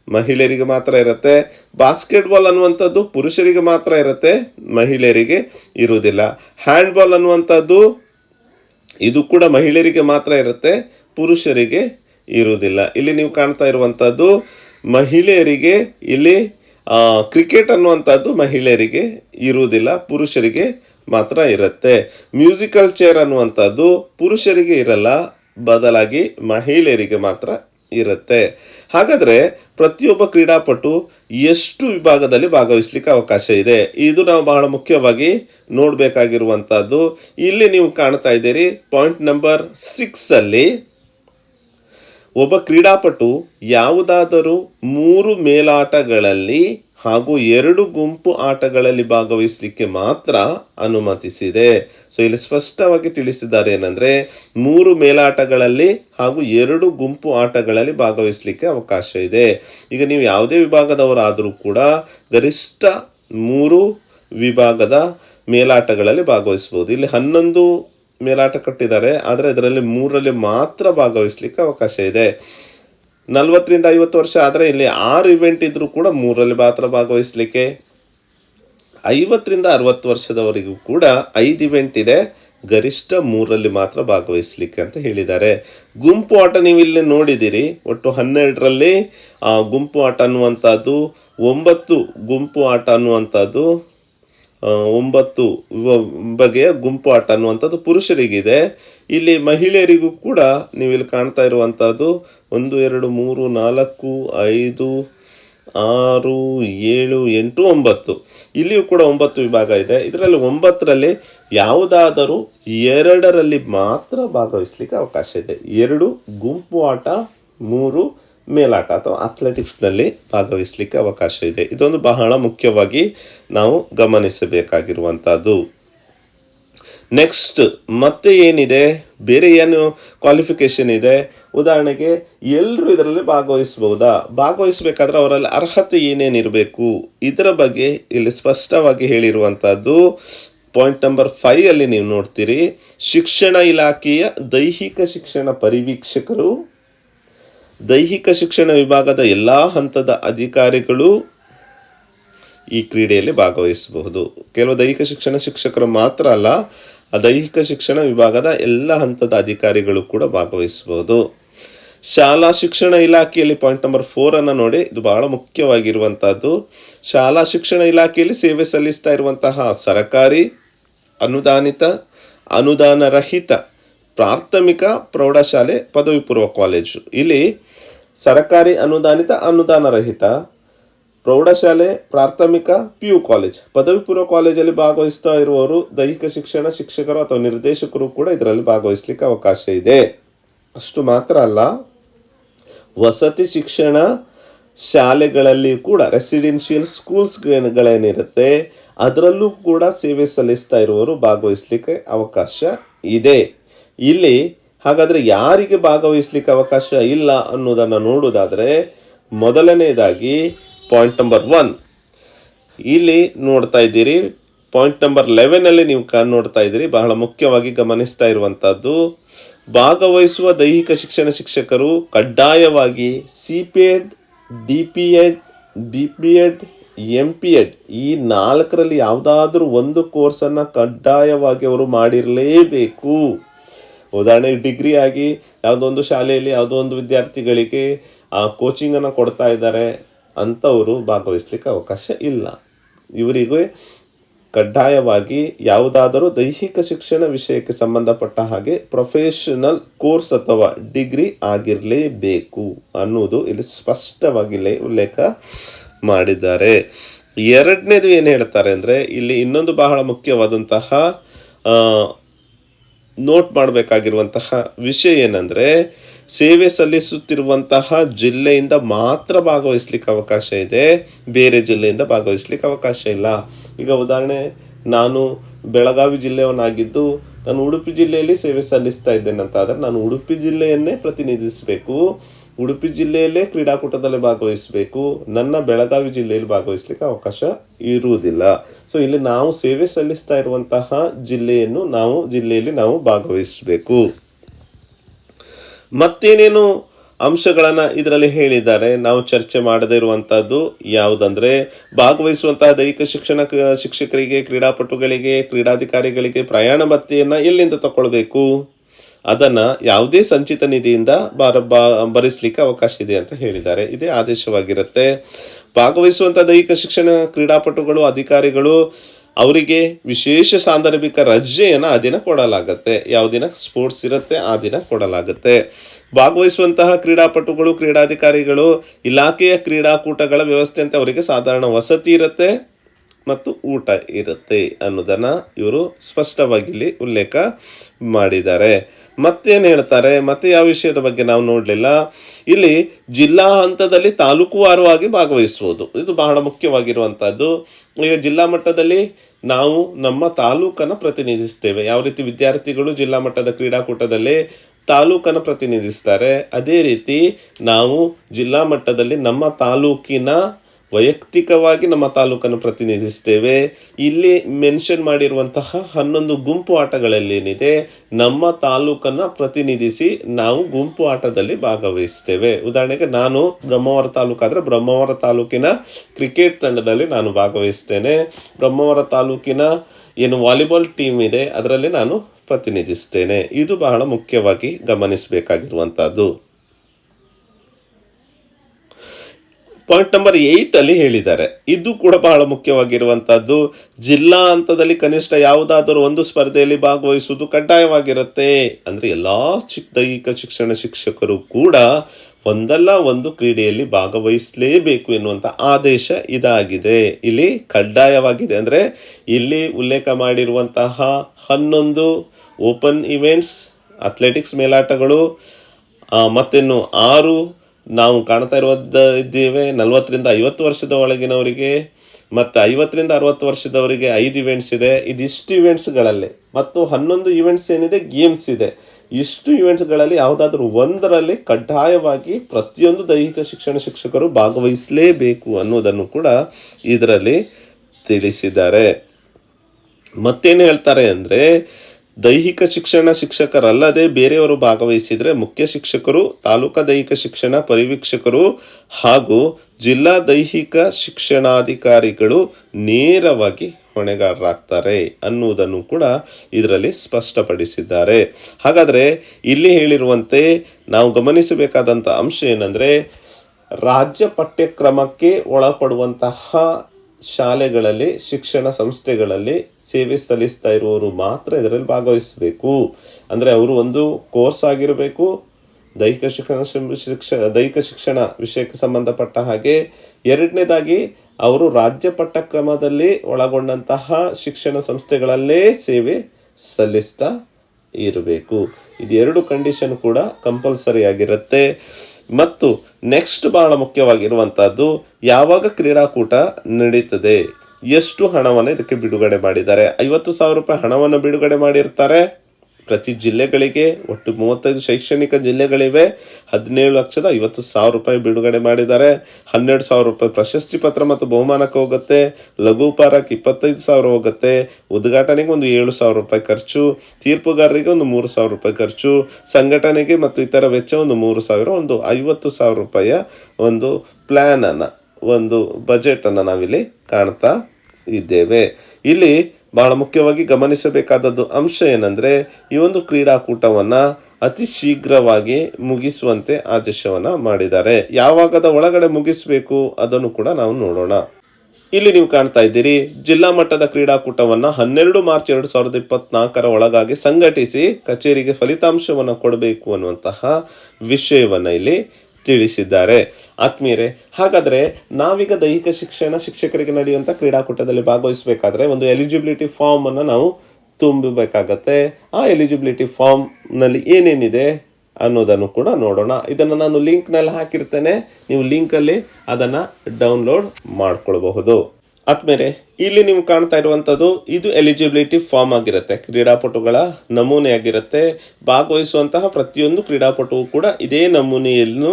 ಮಹಿಳೆಯರಿಗೆ ಮಾತ್ರ ಇರುತ್ತೆ. ಬಾಸ್ಕೆಟ್ಬಾಲ್ ಅನ್ನುವಂಥದ್ದು ಪುರುಷರಿಗೆ ಮಾತ್ರ ಇರುತ್ತೆ, ಮಹಿಳೆಯರಿಗೆ ಇರುವುದಿಲ್ಲ. ಹ್ಯಾಂಡ್ಬಾಲ್ ಅನ್ನುವಂಥದ್ದು ಇದು ಕೂಡ ಮಹಿಳೆಯರಿಗೆ ಮಾತ್ರ ಇರುತ್ತೆ, ಪುರುಷರಿಗೆ ಇರುವುದಿಲ್ಲ. ಇಲ್ಲಿ ನೀವು ಕಾಣ್ತಾ ಇರುವಂಥದ್ದು ಮಹಿಳೆಯರಿಗೆ, ಇಲ್ಲಿ ಕ್ರಿಕೆಟ್ ಅನ್ನುವಂಥದ್ದು ಮಹಿಳೆಯರಿಗೆ ಇರುವುದಿಲ್ಲ, ಪುರುಷರಿಗೆ ಮಾತ್ರ ಇರುತ್ತೆ. ಮ್ಯೂಸಿಕಲ್ ಚೇರ್ ಅನ್ನುವಂಥದ್ದು ಪುರುಷರಿಗೆ ಇರಲ್ಲ ಬದಲಾಗಿ ಮಹಿಳೆಯರಿಗೆ ಮಾತ್ರ ಇರುತ್ತೆ. ಹಾಗಾದರೆ ಪ್ರತಿಯೊಬ್ಬ ಕ್ರೀಡಾಪಟು ಎಷ್ಟು ವಿಭಾಗದಲ್ಲಿ ಭಾಗವಹಿಸಲಿಕ್ಕೆ ಅವಕಾಶ ಇದೆ? ಇದು ನಾವು ಬಹಳ ಮುಖ್ಯವಾಗಿ ನೋಡಬೇಕಾಗಿರುವಂಥದ್ದು ಇಲ್ಲಿ ನೀವು ಕಾಣ್ತಾ ಇದ್ದೀರಿ ಪಾಯಿಂಟ್ ನಂಬರ್ ಸಿಕ್ಸಲ್ಲಿ ಒಬ್ಬ ಕ್ರೀಡಾಪಟು ಯಾವುದಾದರೂ ಮೂರು ಮೇಲಾಟಗಳಲ್ಲಿ ಹಾಗೂ ಎರಡು ಗುಂಪು ಆಟಗಳಲ್ಲಿ ಭಾಗವಹಿಸಲಿಕ್ಕೆ ಮಾತ್ರ ಅನುಮತಿಸಿದೆ. ಸೊ ಇಲ್ಲಿ ಸ್ಪಷ್ಟವಾಗಿ ತಿಳಿಸಿದ್ದಾರೆ ಏನಂದ್ರೆ, ಮೂರು ಮೇಲಾಟಗಳಲ್ಲಿ ಹಾಗೂ ಎರಡು ಗುಂಪು ಆಟಗಳಲ್ಲಿ ಭಾಗವಹಿಸಲಿಕ್ಕೆ ಅವಕಾಶ ಇದೆ. ಈಗ ನೀವು ಯಾವುದೇ ವಿಭಾಗದವರಾದರೂ ಕೂಡ ಗರಿಷ್ಠ ಮೂರು ವಿಭಾಗದ ಮೇಲಾಟಗಳಲ್ಲಿ ಭಾಗವಹಿಸಬಹುದು ಇಲ್ಲಿ ಹನ್ನೊಂದು ಮೇಲಾಟ ಕಟ್ಟಿದ್ದಾರೆ, ಆದರೆ ಅದರಲ್ಲಿ ಮೂರರಲ್ಲಿ ಮಾತ್ರ ಭಾಗವಹಿಸಲಿಕ್ಕೆ ಅವಕಾಶ ಇದೆ. ನಲವತ್ತರಿಂದ ಐವತ್ತು ವರ್ಷ ಆದರೆ ಇಲ್ಲಿ ಆರು ಇವೆಂಟ್ ಇದ್ದರೂ ಕೂಡ ಮೂರರಲ್ಲಿ ಮಾತ್ರ ಭಾಗವಹಿಸಲಿಕ್ಕೆ ಐವತ್ತರಿಂದ ಅರವತ್ತು ವರ್ಷದವರೆಗೂ ಕೂಡ ಐದು ಇವೆಂಟ್ ಇದೆ. ಗರಿಷ್ಠ ಮೂರರಲ್ಲಿ ಮಾತ್ರ ಭಾಗವಹಿಸಲಿಕ್ಕೆ ಅಂತ ಹೇಳಿದ್ದಾರೆ. ಗುಂಪು ಆಟ ನೀವು ಇಲ್ಲಿ ನೋಡಿದ್ದೀರಿ. ಒಟ್ಟು ಹನ್ನೆರಡರಲ್ಲಿ ಗುಂಪು ಆಟ ಅನ್ನುವಂಥದ್ದು, ಒಂಬತ್ತು ಗುಂಪು ಆಟ ಅನ್ನುವಂಥದ್ದು ಒಂಬತ್ತು ಬಗೆಯ ಗುಂಪು ಆಟ ಅನ್ನುವಂಥದ್ದು ಪುರುಷರಿಗಿದೆ. ಇಲ್ಲಿ ಮಹಿಳೆಯರಿಗೂ ಕೂಡ ನೀವು ಇಲ್ಲಿ ಕಾಣ್ತಾ ಇರುವಂಥದ್ದು ಒಂದು, ಎರಡು, ಮೂರು, ನಾಲ್ಕು, ಐದು, ಆರು, ಏಳು, ಎಂಟು, ಒಂಬತ್ತು. ಇಲ್ಲಿಯೂ ಕೂಡ ಒಂಬತ್ತು ವಿಭಾಗ ಇದೆ. ಇದರಲ್ಲಿ ಒಂಬತ್ತರಲ್ಲಿ ಯಾವುದಾದರೂ ಎರಡರಲ್ಲಿ ಮಾತ್ರ ಭಾಗವಹಿಸಲಿಕ್ಕೆ ಅವಕಾಶ ಇದೆ. ಎರಡು ಗುಂಪು ಆಟ, ಮೂರು ಮೇಲಾಟ ಅಥವಾ ಅಥ್ಲೆಟಿಕ್ಸ್ನಲ್ಲಿ ಭಾಗವಹಿಸಲಿಕ್ಕೆ ಅವಕಾಶ ಇದೆ. ಇದೊಂದು ಬಹಳ ಮುಖ್ಯವಾಗಿ ನಾವು ಗಮನಿಸಬೇಕಾಗಿರುವಂಥದ್ದು. ನೆಕ್ಸ್ಟ್, ಮತ್ತೆ ಏನಿದೆ? ಬೇರೆ ಏನು ಕ್ವಾಲಿಫಿಕೇಶನ್ ಇದೆ? ಉದಾಹರಣೆಗೆ ಎಲ್ಲರೂ ಇದರಲ್ಲಿ ಭಾಗವಹಿಸಬಹುದಾ ಭಾಗವಹಿಸಬೇಕಾದ್ರೆ ಅವರಲ್ಲಿ ಅರ್ಹತೆ ಏನೇನಿರಬೇಕು? ಇದರ ಬಗ್ಗೆ ಇಲ್ಲಿ ಸ್ಪಷ್ಟವಾಗಿ ಹೇಳಿರುವಂಥದ್ದು, ಪಾಯಿಂಟ್ ನಂಬರ್ ಫೈವಲ್ಲಿ ನೀವು ನೋಡ್ತೀರಿ. ಶಿಕ್ಷಣ ಇಲಾಖೆಯ ದೈಹಿಕ ಶಿಕ್ಷಣ ಪರಿವೀಕ್ಷಕರು ದೈಹಿಕ ಶಿಕ್ಷಣ ವಿಭಾಗದ ಎಲ್ಲ ಹಂತದ ಅಧಿಕಾರಿಗಳು ಈ ಕ್ರೀಡೆಯಲ್ಲಿ ಭಾಗವಹಿಸಬಹುದು. ಕೆಲವು ದೈಹಿಕ ಶಿಕ್ಷಣ ಶಿಕ್ಷಕರು ಮಾತ್ರ ಅಲ್ಲ, ಆ ದೈಹಿಕ ಶಿಕ್ಷಣ ವಿಭಾಗದ ಎಲ್ಲ ಹಂತದ ಅಧಿಕಾರಿಗಳು ಕೂಡ ಭಾಗವಹಿಸಬಹುದು. ಶಾಲಾ ಶಿಕ್ಷಣ ಇಲಾಖೆಯಲ್ಲಿ ಪಾಯಿಂಟ್ ನಂಬರ್ ಫೋರನ್ನು ನೋಡಿ, ಇದು ಬಹಳ ಮುಖ್ಯವಾಗಿರುವಂತಹದ್ದು. ಶಾಲಾ ಶಿಕ್ಷಣ ಇಲಾಖೆಯಲ್ಲಿ ಸೇವೆ ಸಲ್ಲಿಸ್ತಾ ಇರುವಂತಹ ಸರಕಾರಿ, ಅನುದಾನಿತ ಅನುದಾನ ರಹಿತ ಪ್ರಾಥಮಿಕ ಪ್ರೌಢಶಾಲೆ ಪದವಿ ಪೂರ್ವ ಕಾಲೇಜು. ಇಲ್ಲಿ ಸರಕಾರಿ ಅನುದಾನಿತ ಅನುದಾನ ರಹಿತ ಪ್ರೌಢಶಾಲೆ, ಪ್ರಾಥಮಿಕ ಪಿ ಯು ಕಾಲೇಜ್. ಪದವಿ ಪೂರ್ವ ಕಾಲೇಜಲ್ಲಿ ಭಾಗವಹಿಸ್ತಾ ಇರುವವರು ದೈಹಿಕ ಶಿಕ್ಷಣ ಶಿಕ್ಷಕರು ಅಥವಾ ನಿರ್ದೇಶಕರು ಕೂಡ ಇದರಲ್ಲಿ ಭಾಗವಹಿಸಲಿಕ್ಕೆ ಅವಕಾಶ ಇದೆ. ಅಷ್ಟು ಮಾತ್ರ ಅಲ್ಲ, ವಸತಿ ಶಿಕ್ಷಣ ಶಾಲೆಗಳಲ್ಲಿ ಕೂಡ, ರೆಸಿಡೆನ್ಷಿಯಲ್ ಸ್ಕೂಲ್ಸ್ಗಳೇನಿರುತ್ತೆ, ಅದರಲ್ಲೂ ಕೂಡ ಸೇವೆ ಸಲ್ಲಿಸ್ತಾ ಇರುವವರು ಭಾಗವಹಿಸಲಿಕ್ಕೆ ಅವಕಾಶ ಇದೆ. ಇಲ್ಲಿ ಹಾಗಾದರೆ ಯಾರಿಗೆ ಭಾಗವಹಿಸಲಿಕ್ಕೆ ಅವಕಾಶ ಇಲ್ಲ ಅನ್ನೋದನ್ನು ನೋಡೋದಾದರೆ ಮೊದಲನೇದಾಗಿ ಪಾಯಿಂಟ್ ನಂಬರ್ ಒನ್ ಇಲ್ಲಿ ನೋಡ್ತಾ ಇದ್ದೀರಿ ಪಾಯಿಂಟ್ ನಂಬರ್ ಲೆವೆನಲ್ಲಿ ನೀವು ಕ ನೋಡ್ತಾ ಇದ್ದೀರಿ, ಬಹಳ ಮುಖ್ಯವಾಗಿ ಗಮನಿಸ್ತಾ ಇರುವಂಥದ್ದು ಭಾಗವಹಿಸುವ ದೈಹಿಕ ಶಿಕ್ಷಣ ಶಿಕ್ಷಕರು ಕಡ್ಡಾಯವಾಗಿ C P Ed D P Ed D P Ed M P Ed ಈ ನಾಲ್ಕರಲ್ಲಿ ಯಾವುದಾದ್ರೂ ಒಂದು ಕೋರ್ಸನ್ನು ಕಡ್ಡಾಯವಾಗಿ ಅವರು ಮಾಡಿರಲೇಬೇಕು. ಉದಾಹರಣೆಗೆ ಡಿಗ್ರಿ ಆಗಿ ಯಾವುದೋ ಒಂದು ಶಾಲೆಯಲ್ಲಿ ಯಾವುದೋ ಒಂದು ವಿದ್ಯಾರ್ಥಿಗಳಿಗೆ ಆ ಕೋಚಿಂಗನ್ನು ಕೊಡ್ತಾ ಇದ್ದಾರೆ ಅಂಥವರು ಭಾಗವಹಿಸ್ಲಿಕ್ಕೆ ಅವಕಾಶ ಇಲ್ಲ. ಇವರಿಗೆ ಕಡ್ಡಾಯವಾಗಿ ಯಾವುದಾದರೂ ದೈಹಿಕ ಶಿಕ್ಷಣ ವಿಷಯಕ್ಕೆ ಸಂಬಂಧಪಟ್ಟ ಹಾಗೆ ಪ್ರೊಫೆಷನಲ್ ಕೋರ್ಸ್ ಅಥವಾ ಡಿಗ್ರಿ ಆಗಿರಲೇಬೇಕು ಅನ್ನೋದು ಇಲ್ಲಿ ಸ್ಪಷ್ಟವಾಗಿಲ್ಲ ಉಲ್ಲೇಖ ಮಾಡಿದ್ದಾರೆ. ಎರಡನೇದು ಏನು ಹೇಳ್ತಾರೆ ಅಂದರೆ ಇಲ್ಲಿ ಇನ್ನೊಂದು ಬಹಳ ಮುಖ್ಯವಾದಂತಹ ನೋಟ್ ಮಾಡಬೇಕಾಗಿರುವಂತಹ ವಿಷಯ ಏನಂದರೆ, ಸೇವೆ ಸಲ್ಲಿಸುತ್ತಿರುವಂತಹ ಜಿಲ್ಲೆಯಿಂದ ಮಾತ್ರ ಭಾಗವಹಿಸ್ಲಿಕ್ಕೆ ಅವಕಾಶ ಇದೆ. ಬೇರೆ ಜಿಲ್ಲೆಯಿಂದ ಭಾಗವಹಿಸ್ಲಿಕ್ಕೆ ಅವಕಾಶ ಇಲ್ಲ. ಈಗ ಉದಾಹರಣೆ, ನಾನು ಬೆಳಗಾವಿ ಜಿಲ್ಲೆಯವನಾಗಿದ್ದು, ನಾನು ಉಡುಪಿ ಜಿಲ್ಲೆಯಲ್ಲಿ ಸೇವೆ ಸಲ್ಲಿಸ್ತಾ ಇದ್ದೇನೆ ಅಂತ ನಾನು ಉಡುಪಿ ಜಿಲ್ಲೆಯನ್ನೇ ಪ್ರತಿನಿಧಿಸಬೇಕು. ಉಡುಪಿ ಜಿಲ್ಲೆಯಲ್ಲೇ ಕ್ರೀಡಾಕೂಟದಲ್ಲಿ ಭಾಗವಹಿಸಬೇಕು. ನನ್ನ ಬೆಳಗಾವಿ ಜಿಲ್ಲೆಯಲ್ಲಿ ಭಾಗವಹಿಸ್ಲಿಕ್ಕೆ ಅವಕಾಶ ಇರುವುದಿಲ್ಲ. ಸೊ ಇಲ್ಲಿ ನಾವು ಸೇವೆ ಸಲ್ಲಿಸ್ತಾ ಇರುವಂತಹ ಜಿಲ್ಲೆಯನ್ನು ನಾವು, ಜಿಲ್ಲೆಯಲ್ಲಿ ನಾವು ಭಾಗವಹಿಸಬೇಕು. ಮತ್ತೇನೇನು ಅಂಶಗಳನ್ನು ಇದರಲ್ಲಿ ಹೇಳಿದ್ದಾರೆ? ನಾವು ಚರ್ಚೆ ಮಾಡದೇ ಇರುವಂಥದ್ದು ಯಾವುದಂದ್ರೆ, ಭಾಗವಹಿಸುವಂತಹ ದೈಹಿಕ ಶಿಕ್ಷಣ ಶಿಕ್ಷಕರಿಗೆ, ಕ್ರೀಡಾಪಟುಗಳಿಗೆ, ಕ್ರೀಡಾಧಿಕಾರಿಗಳಿಗೆ ಪ್ರಯಾಣ ಭತ್ಯೆಯನ್ನ ಎಲ್ಲಿಂದ ತಗೊಳ್ಬೇಕು? ಅದನ್ನ ಯಾವುದೇ ಸಂಚಿತ ನಿಧಿಯಿಂದ ಬರ ಭರಿಸಲಿಕ್ಕೆ ಅವಕಾಶ ಇದೆ ಅಂತ ಹೇಳಿದ್ದಾರೆ. ಇದೇ ಆದೇಶವಾಗಿರುತ್ತೆ. ಭಾಗವಹಿಸುವಂಥ ದೈಹಿಕ ಶಿಕ್ಷಣ ಕ್ರೀಡಾಪಟುಗಳು, ಅಧಿಕಾರಿಗಳು, ಅವರಿಗೆ ವಿಶೇಷ ಸಾಂದರ್ಭಿಕ ರಜೆಯನ್ನು ಆ ದಿನ ಕೊಡಲಾಗುತ್ತೆ. ಯಾವ ದಿನ? ಸ್ಪೋರ್ಟ್ಸ್ ಇರುತ್ತೆ, ಆ ದಿನ ಕೊಡಲಾಗುತ್ತೆ. ಭಾಗವಹಿಸುವಂತಹ ಕ್ರೀಡಾಪಟುಗಳು, ಕ್ರೀಡಾಧಿಕಾರಿಗಳು, ಇಲಾಖೆಯ ಕ್ರೀಡಾಕೂಟಗಳ ವ್ಯವಸ್ಥೆ ಅಂತ ಅವರಿಗೆ ಸಾಧಾರಣ ವಸತಿ ಇರುತ್ತೆ ಮತ್ತು ಊಟ ಇರುತ್ತೆ ಅನ್ನೋದನ್ನು ಇವರು ಸ್ಪಷ್ಟವಾಗಿ ಇಲ್ಲಿ ಉಲ್ಲೇಖ ಮಾಡಿದ್ದಾರೆ. ಮತ್ತೇನು ಹೇಳ್ತಾರೆ? ಮತ್ತೆ ಯಾವ ವಿಷಯದ ಬಗ್ಗೆ ನಾವು ನೋಡಲಿಲ್ಲ. ಇಲ್ಲಿ ಜಿಲ್ಲಾ ಹಂತದಲ್ಲಿ ತಾಲೂಕುವಾರುವಾಗಿ ಭಾಗವಹಿಸುವುದು. ಇದು ಬಹಳ ಮುಖ್ಯವಾಗಿರುವಂಥದ್ದು ಈಗ ಜಿಲ್ಲಾ ಮಟ್ಟದಲ್ಲಿ ನಾವು ನಮ್ಮ ತಾಲೂಕನ್ನು ಪ್ರತಿನಿಧಿಸ್ತೇವೆ. ಯಾವ ರೀತಿ ವಿದ್ಯಾರ್ಥಿಗಳು ಜಿಲ್ಲಾ ಮಟ್ಟದ ಕ್ರೀಡಾಕೂಟದಲ್ಲಿ ತಾಲೂಕನ್ನು ಪ್ರತಿನಿಧಿಸ್ತಾರೆ, ಅದೇ ರೀತಿ ನಾವು ಜಿಲ್ಲಾ ಮಟ್ಟದಲ್ಲಿ ನಮ್ಮ ತಾಲೂಕಿನ ವೈಯಕ್ತಿಕವಾಗಿ ನಮ್ಮ ತಾಲೂಕನ್ನು ಪ್ರತಿನಿಧಿಸ್ತೇವೆ. ಇಲ್ಲಿ ಮೆನ್ಷನ್ ಮಾಡಿರುವಂತಹ ಹನ್ನೊಂದು ಗುಂಪು ಆಟಗಳಲ್ಲಿ ಏನಿದೆ ನಮ್ಮ ತಾಲೂಕನ್ನು ಪ್ರತಿನಿಧಿಸಿ ನಾವು ಗುಂಪು ಆಟದಲ್ಲಿ ಭಾಗವಹಿಸ್ತೇವೆ. ಉದಾಹರಣೆಗೆ ನಾನು ಬ್ರಹ್ಮಾವರ ತಾಲೂಕಾದರೆ ಬ್ರಹ್ಮಾವರ ತಾಲೂಕಿನ ಕ್ರಿಕೆಟ್ ತಂಡದಲ್ಲಿ ನಾನು ಭಾಗವಹಿಸ್ತೇನೆ. ಬ್ರಹ್ಮಾವರ ತಾಲೂಕಿನ ಏನು ವಾಲಿಬಾಲ್ ಟೀಮ್ ಇದೆ, ಅದರಲ್ಲಿ ನಾನು ಪ್ರತಿನಿಧಿಸ್ತೇನೆ. ಇದು ಬಹಳ ಮುಖ್ಯವಾಗಿ ಗಮನಿಸಬೇಕಾಗಿರುವಂತಹದ್ದು. ಪಾಯಿಂಟ್ ನಂಬರ್ ಏಯ್ಟ್ ಅಲ್ಲಿ ಹೇಳಿದ್ದಾರೆ. ಇದು ಕೂಡ ಬಹಳ ಮುಖ್ಯವಾಗಿರುವಂತಹದ್ದು. ಜಿಲ್ಲಾ ಹಂತದಲ್ಲಿ ಕನಿಷ್ಠ ಯಾವುದಾದರೂ ಒಂದು ಸ್ಪರ್ಧೆಯಲ್ಲಿ ಭಾಗವಹಿಸುವುದು ಕಡ್ಡಾಯವಾಗಿರುತ್ತೆ ಅಂದ್ರೆ ಎಲ್ಲಾ ಚಿಕ್ಕ ದೈಹಿಕ ಶಿಕ್ಷಣ ಶಿಕ್ಷಕರು ಕೂಡ ಒಂದಲ್ಲ ಒಂದು ಕ್ರೀಡೆಯಲ್ಲಿ ಭಾಗವಹಿಸಲೇಬೇಕು ಎನ್ನುವಂಥ ಆದೇಶ ಇದಾಗಿದೆ. ಇಲ್ಲಿ ಕಡ್ಡಾಯವಾಗಿದೆ ಅಂದ್ರೆ ಇಲ್ಲಿ ಉಲ್ಲೇಖ ಮಾಡಿರುವಂತಹ ಹನ್ನೊಂದು ಓಪನ್ ಇವೆಂಟ್ಸ್, ಅಥ್ಲೆಟಿಕ್ಸ್ ಮೇಲಾಟಗಳು ಮತ್ತಿನ್ನು ಆರು ನಾವು ಕಾಣ್ತಾ ಇರುವುದ ಇದ್ದೇವೆ ನಲವತ್ತರಿಂದ ಐವತ್ತು ವರ್ಷದ ಒಳಗಿನವರಿಗೆ ಮತ್ತು ಐವತ್ತರಿಂದ ಅರವತ್ತು ವರ್ಷದವರಿಗೆ ಐದು ಇವೆಂಟ್ಸ್ ಇದೆ. ಇದಿಷ್ಟು ಇವೆಂಟ್ಸ್ಗಳಲ್ಲಿ ಮತ್ತು ಹನ್ನೊಂದು ಇವೆಂಟ್ಸ್ ಏನಿದೆ ಗೇಮ್ಸ್ ಇದೆ. ಇಷ್ಟು ಇವೆಂಟ್ಸ್ಗಳಲ್ಲಿ ಯಾವುದಾದ್ರೂ ಒಂದರಲ್ಲಿ ಕಡ್ಡಾಯವಾಗಿ ಪ್ರತಿಯೊಂದು ದೈಹಿಕ ಶಿಕ್ಷಣ ಶಿಕ್ಷಕರು ಭಾಗವಹಿಸಲೇಬೇಕು ಅನ್ನೋದನ್ನು ಕೂಡ ಇದರಲ್ಲಿ ತಿಳಿಸಿದ್ದಾರೆ. ಮತ್ತೇನು ಹೇಳ್ತಾರೆ ಅಂದರೆ ದೈಹಿಕ ಶಿಕ್ಷಣ ಶಿಕ್ಷಕರಲ್ಲದೆ ಬೇರೆಯವರು ಭಾಗವಹಿಸಿದರೆ ಮುಖ್ಯ ಶಿಕ್ಷಕರು, ತಾಲೂಕಾ ದೈಹಿಕ ಶಿಕ್ಷಣ ಪರಿವೀಕ್ಷಕರು ಹಾಗೂ ಜಿಲ್ಲಾ ದೈಹಿಕ ಶಿಕ್ಷಣಾಧಿಕಾರಿಗಳು ನೇರವಾಗಿ ಹೊಣೆಗಾರರಾಗ್ತಾರೆ ಅನ್ನುವುದನ್ನು ಕೂಡ ಇದರಲ್ಲಿ ಸ್ಪಷ್ಟಪಡಿಸಿದ್ದಾರೆ. ಹಾಗಾದರೆ ಇಲ್ಲಿ ಹೇಳಿರುವಂತೆ ನಾವು ಗಮನಿಸಬೇಕಾದಂಥ ಅಂಶ ಏನಂದರೆ, ರಾಜ್ಯ ಪಠ್ಯಕ್ರಮಕ್ಕೆ ಒಳಪಡುವಂತಹ ಶಾಲೆಗಳಲ್ಲಿ, ಶಿಕ್ಷಣ ಸಂಸ್ಥೆಗಳಲ್ಲಿ ಸೇವೆ ಸಲ್ಲಿಸ್ತಾ ಇರುವವರು ಮಾತ್ರ ಇದರಲ್ಲಿ ಭಾಗವಹಿಸಬೇಕು. ಅಂದರೆ ಅವರು ಒಂದು ಕೋರ್ಸ್ ಆಗಿರಬೇಕು, ದೈಹಿಕ ಶಿಕ್ಷಣ ಶಿಕ್ಷ, ದೈಹಿಕ ಶಿಕ್ಷಣ ವಿಷಯಕ್ಕೆ ಸಂಬಂಧಪಟ್ಟ ಹಾಗೆ. ಎರಡನೇದಾಗಿ, ಅವರು ರಾಜ್ಯ ಪಠ್ಯಕ್ರಮದಲ್ಲಿ ಒಳಗೊಂಡಂತಹ ಶಿಕ್ಷಣ ಸಂಸ್ಥೆಗಳಲ್ಲೇ ಸೇವೆ ಸಲ್ಲಿಸ್ತಾ ಇರಬೇಕು. ಇದೆರಡು ಕಂಡೀಷನ್ ಕೂಡ ಕಂಪಲ್ಸರಿ ಆಗಿರುತ್ತೆ. ಮತ್ತು ನೆಕ್ಸ್ಟ್ ಬಹಳ ಮುಖ್ಯವಾಗಿರುವಂಥದ್ದು ಯಾವಾಗ ಕ್ರೀಡಾಕೂಟ ನಡೀತದೆ? ಎಷ್ಟು ಹಣವನ್ನು ಇದಕ್ಕೆ ಬಿಡುಗಡೆ ಮಾಡಿದ್ದಾರೆ? ಐವತ್ತು ಸಾವಿರ ರೂಪಾಯಿ ಹಣವನ್ನು ಬಿಡುಗಡೆ ಮಾಡಿರ್ತಾರೆ? ಪ್ರತಿ ಜಿಲ್ಲೆಗಳಿಗೆ ಒಟ್ಟು ಮೂವತ್ತೈದು ಶೈಕ್ಷಣಿಕ ಜಿಲ್ಲೆಗಳಿವೆ. ಹದಿನೇಳು ಲಕ್ಷದ ಐವತ್ತು ಸಾವಿರ ರೂಪಾಯಿ ಬಿಡುಗಡೆ ಮಾಡಿದ್ದಾರೆ. ಹನ್ನೆರಡು ಸಾವಿರ ರೂಪಾಯಿ ಪ್ರಶಸ್ತಿ ಪತ್ರ ಮತ್ತು ಬಹುಮಾನಕ್ಕೆ ಹೋಗುತ್ತೆ. ಲಘು ಪಾರಕ್ಕೆ ಇಪ್ಪತ್ತೈದು ಸಾವಿರ ಹೋಗುತ್ತೆ. ಉದ್ಘಾಟನೆಗೆ ಒಂದು ಏಳು ಸಾವಿರ ರೂಪಾಯಿ ಖರ್ಚು. ತೀರ್ಪುಗಾರರಿಗೆ ಒಂದು ಮೂರು ಸಾವಿರ ರೂಪಾಯಿ ಖರ್ಚು. ಸಂಘಟನೆಗೆ ಮತ್ತು ಇತರ ವೆಚ್ಚ ಒಂದು ಮೂರು ಸಾವಿರ, ಒಂದು ಐವತ್ತು ಸಾವಿರ ರೂಪಾಯಿಯ ಒಂದು ಪ್ಲ್ಯಾನನ್ನು ಒಂದು ಬಜೆಟನ್ನು ನಾವಿಲ್ಲಿ ಕಾಣ್ತಾ ಇದ್ದೇವೆ. ಇಲ್ಲಿ ಬಹಳ ಮುಖ್ಯವಾಗಿ ಗಮನಿಸಬೇಕಾದದ್ದು ಅಂಶ ಏನಂದರೆ ಈ ಒಂದು ಕ್ರೀಡಾಕೂಟವನ್ನು ಅತಿ ಶೀಘ್ರವಾಗಿ ಮುಗಿಸುವಂತೆ ಆದೇಶವನ್ನು ಮಾಡಿದ್ದಾರೆ. ಯಾವಾಗದ ಒಳಗಡೆ ಮುಗಿಸಬೇಕು ಅದನ್ನು ಕೂಡ ನಾವು ನೋಡೋಣ. ಇಲ್ಲಿ ನೀವು ಕಾಣ್ತಾ ಇದ್ದೀರಿ, ಜಿಲ್ಲಾ ಮಟ್ಟದ ಕ್ರೀಡಾಕೂಟವನ್ನು ಹನ್ನೆರಡು ಮಾರ್ಚ್ ಎರಡು ಸಾವಿರದ ಇಪ್ಪತ್ನಾಲ್ಕರ ಒಳಗಾಗಿ ಸಂಘಟಿಸಿ ಕಚೇರಿಗೆ ಫಲಿತಾಂಶವನ್ನು ಕೊಡಬೇಕು ಅನ್ನುವಂತಹ ವಿಷಯವನ್ನು ಇಲ್ಲಿ ತಿಳಿಸಿದ್ದಾರೆ. ಆತ್ಮೀಯರೇ, ಹಾಗಾದರೆ ನಾವೀಗ ದೈಹಿಕ ಶಿಕ್ಷಣ ಶಿಕ್ಷಕರಿಗೆ ನಡೆಯುವಂಥ ಕ್ರೀಡಾಕೂಟದಲ್ಲಿ ಭಾಗವಹಿಸಬೇಕಾದ್ರೆ ಒಂದು ಎಲಿಜಿಬಿಲಿಟಿ ಫಾರ್ಮನ್ನು ನಾವು ತುಂಬಬೇಕಾಗತ್ತೆ. ಆ ಎಲಿಜಿಬಿಲಿಟಿ ಫಾರ್ಮ್ನಲ್ಲಿ ಏನೇನಿದೆ ಅನ್ನೋದನ್ನು ಕೂಡ ನೋಡೋಣ. ಇದನ್ನು ನಾನು ಲಿಂಕ್ನಲ್ಲಿ ಹಾಕಿರ್ತೇನೆ. ನೀವು ಲಿಂಕಲ್ಲಿ ಅದನ್ನು ಡೌನ್ಲೋಡ್ ಮಾಡ್ಕೊಳ್ಬಹುದು. ಆದ್ಮೇಲೆ ಇಲ್ಲಿ ನೀವು ಕಾಣ್ತಾ ಇರುವಂಥದ್ದು ಇದು ಎಲಿಜಿಬಿಲಿಟಿ ಫಾರ್ಮ್ ಆಗಿರುತ್ತೆ. ಕ್ರೀಡಾಪಟುಗಳ ನಮೂನೆ ಆಗಿರುತ್ತೆ ಭಾಗವಹಿಸುವಂತಹ ಪ್ರತಿಯೊಂದು ಕ್ರೀಡಾಪಟುವು ಕೂಡ ಇದೇ ನಮೂನೆಯನ್ನು